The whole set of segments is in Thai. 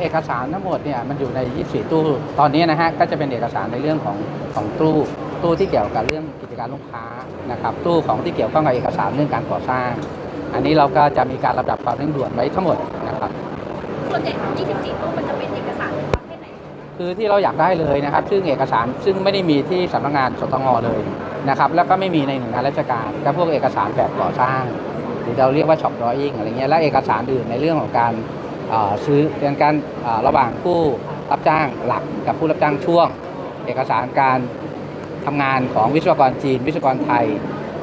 เอกสารทั้งหมดเนี่ยมันอยู่ใน 24 ตู้ ตอนนี้นะฮะก็จะเป็นเอกสารในเรื่องของของตู้ตู้ที่เกี่ยวกับเรื่องกิจการลูกค้านะครับตู้ของที่เกี่ยวข้องกับเอกสารเรื่องการก่อสร้าง อันนี้เราก็จะมีการลำดับความเร่งด่วนไว้ทั้งหมดนะครับส่วนใหญ่ของ24 ตู้มันจะเป็นเอกสารประเภทไหนคือที่เราอยากได้เลยนะครับซึ่งเอกสารซึ่งไม่ได้มีที่สำนักงานสตงเลยนะครับแล้วก็ไม่มีในหน่วยงานราชการก็พวกเอกสารแบบก่อสร้าง หรือเราเรียกว่าช็อปดรอยิ่งอะไรเงี้ยและเอกสารอื่นในเรื่องของการเอ่อ ซื้อเป็นการระหว่างผู้รับจ้างหลักกับผู้รับจ้างช่วง เอกสารการทำงานของวิศวกรจีน วิศวกรไทย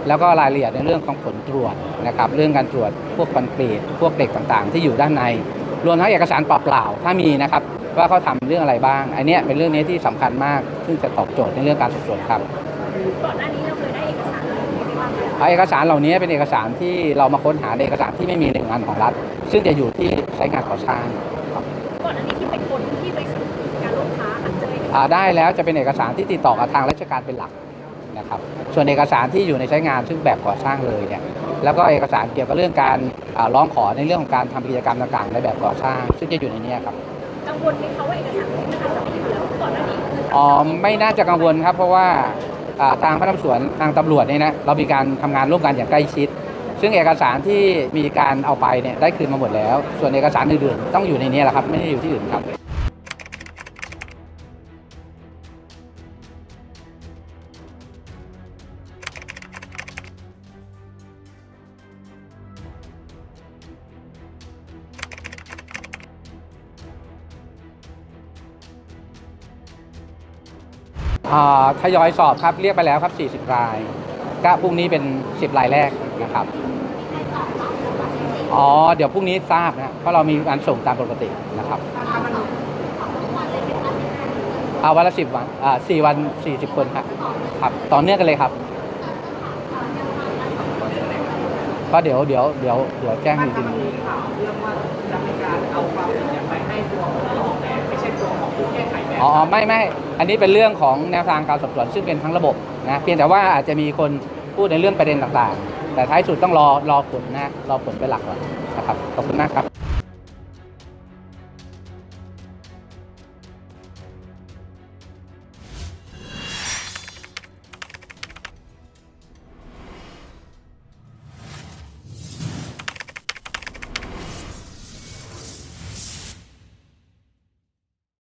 แล้วก็รายละเอียดในเรื่องของผลตรวจนะครับเรื่องการตรวจพวกคอนกรีตพวกเหล็กต่างๆ ที่อยู่ด้านใน รวมทั้งเอกสารเปล่าๆถ้ามีนะครับว่าเขาทำเรื่องอะไรบ้าง อันเนี้ยเป็นเรื่องนี้ที่สำคัญมาก ซึ่งจะตอบโจทย์ในเรื่องการสอบสวนครับก่อนหน้านี้เราเคยได้เอกสาร เอาเอกสารเหล่านี้เป็นเอกสารที่เรามาค้นหาในเอกสารที่ไม่มีหน่วยงานของรัฐ ซึ่งจะอยู่ที่ใช้งานก่อสร้างก่อนหน้านี้ที่เป็นคนที่ไปสืบการลูกค้าอาจจะเอกสารอ่าได้แล้วจะเป็นเอกสารที่ติดต่อกับทางราชการเป็นหลักนะครับ ส่วนเอกสารที่อยู่ในใช้งานซึ่งแบบก่อสร้างเลยเนี่ยแล้วก็เอกสารเกี่ยวกับเรื่องการอ่าร้องขอในเรื่องของการทำกิจกรรมต่างๆในแบบก่อสร้าง ซึ่งจะอยู่ในเนี้ครับกังวลไหมคะว่าเอกสารนี้มันอาจจะไม่อยู่แล้วก่อนหน้านี้คืออ๋อไม่น่าจะกังวลครับ เพราะว่าอ่า ทางพนักงานสวนทางตำรวจเนี่ยนะเรามีการทำงานร่วมกันอย่างใกล้ชิด ซึ่งเอกสารที่มีการเอาไปเนี่ยได้คืนมาหมดแล้ว ส่วนเอกสารอื่นๆ ต้องอยู่ในนี้แหละครับ ไม่ได้อยู่ที่อื่นครับ ทยอยสอบครับเรียกไปแล้วครับ 40 รายก็พรุ่งนี้เป็น 10 รายแรกนะครับ อ๋อ เดี๋ยวพรุ่งนี้ทราบนะ เพราะเรามีการส่งตามปกตินะครับเอาวันละสิบวันอ่าสี่วันสี่สิบคนครับครับต่อเนื่องกันเลยครับ ก็เดี๋ยวเดี๋ยวเดี๋ยวเดี๋ยวแจ้งอีกทีนึงมีข่าวเรื่องว่าจะมีการเอาความผิดเนี่ยไปให้ตัวผู้ออก อ๋อไม่ไม่อันนี้เป็นเรื่องของแนวทางการสอบสวนซึ่งเป็นทั้งระบบนะเพียงแต่ว่าอาจจะมีคนพูดในเรื่องประเด็นต่างๆ แต่ท้ายสุดต้องรอรอผลนะรอผลเป็นหลักก่อนนะครับขอบคุณมากครับ